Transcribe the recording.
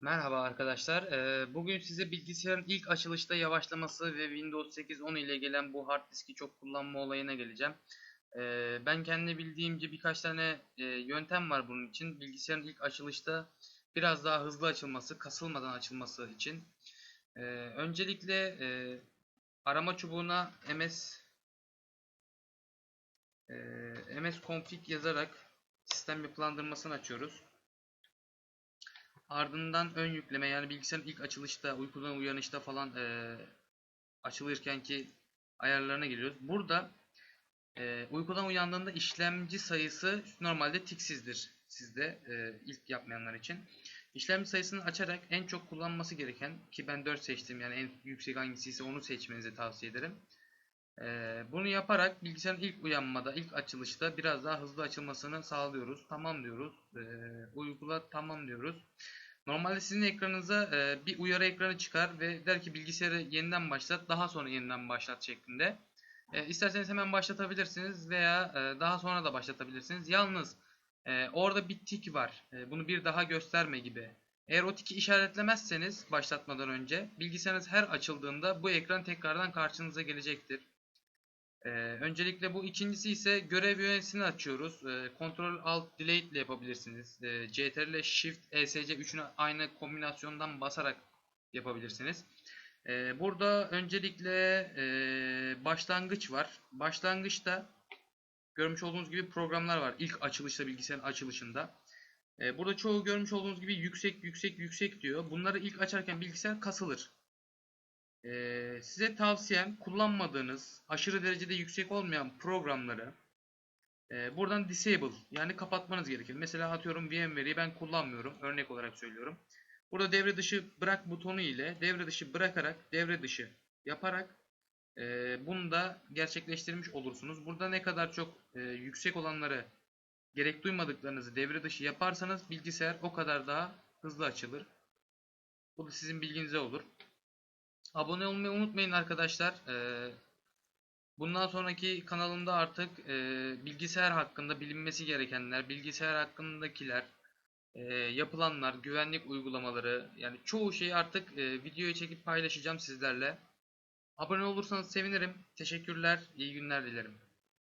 Merhaba arkadaşlar. Ee, Bugün size bilgisayarın ilk açılışta yavaşlaması ve Windows 8 10 ile gelen bu hard diski çok kullanma olayına geleceğim. Ee, Ben kendi bildiğimce birkaç tane e, yöntem var bunun için. Bilgisayarın ilk açılışta biraz daha hızlı açılması, kasılmadan açılması için. Ee, Öncelikle e, arama çubuğuna ms e, ms config yazarak sistem yapılandırmasını açıyoruz. Ardından ön yükleme yani bilgisayarın ilk açılışta, uykudan uyanışta falan e, açılırken ki ayarlarına giriyoruz. Burada e, uykudan uyandığında işlemci sayısı normalde tiksizdir sizde e, ilk yapmayanlar için. İşlemci sayısını açarak en çok kullanması gereken ki ben 4 seçtim yani en yüksek hangisi ise onu seçmenizi tavsiye ederim. E, bunu yaparak bilgisayarın ilk uyanmada, ilk açılışta biraz daha hızlı açılmasını sağlıyoruz. Tamam diyoruz. E, uygula tamam diyoruz. Normalde sizin ekranınıza e, bir uyarı ekranı çıkar ve der ki bilgisayarı yeniden başlat, daha sonra yeniden başlat şeklinde. E, isterseniz hemen başlatabilirsiniz veya e, daha sonra da başlatabilirsiniz. Yalnız e, orada bir tik var. Bunu bir daha gösterme gibi. Eğer o tiki işaretlemezseniz başlatmadan önce bilgisayarınız her açıldığında bu ekran tekrardan karşınıza gelecektir. Ee, öncelikle bu ikincisi ise görev yöneticisini açıyoruz. Ee, Ctrl Alt Delete ile yapabilirsiniz. Ee, CTRL Shift ESC üçünü aynı kombinasyondan basarak yapabilirsiniz. Ee, burada öncelikle e, başlangıç var. Başlangıçta görmüş olduğunuz gibi programlar var. İlk açılışta bilgisayarın açılışında. Ee, burada çoğu görmüş olduğunuz gibi yüksek yüksek yüksek diyor. Bunları ilk açarken bilgisayar kasılır. Ee, size tavsiyem kullanmadığınız aşırı derecede yüksek olmayan programları e, buradan disable yani kapatmanız gerekir. Mesela atıyorum VMware'i ben kullanmıyorum. Örnek olarak söylüyorum. Burada devre dışı bırak butonu ile devre dışı bırakarak devre dışı yaparak e, bunu da gerçekleştirmiş olursunuz. Burada ne kadar çok e, yüksek olanları gerek duymadıklarınızı devre dışı yaparsanız bilgisayar o kadar daha hızlı açılır. Bu da sizin bilginize olur. Abone olmayı unutmayın arkadaşlar. Ee, bundan sonraki kanalımda artık e, bilgisayar hakkında bilinmesi gerekenler, bilgisayar hakkındakiler, e, yapılanlar, güvenlik uygulamaları yani çoğu şeyi artık e, videoya çekip paylaşacağım sizlerle. Abone olursanız sevinirim. Teşekkürler, iyi günler dilerim.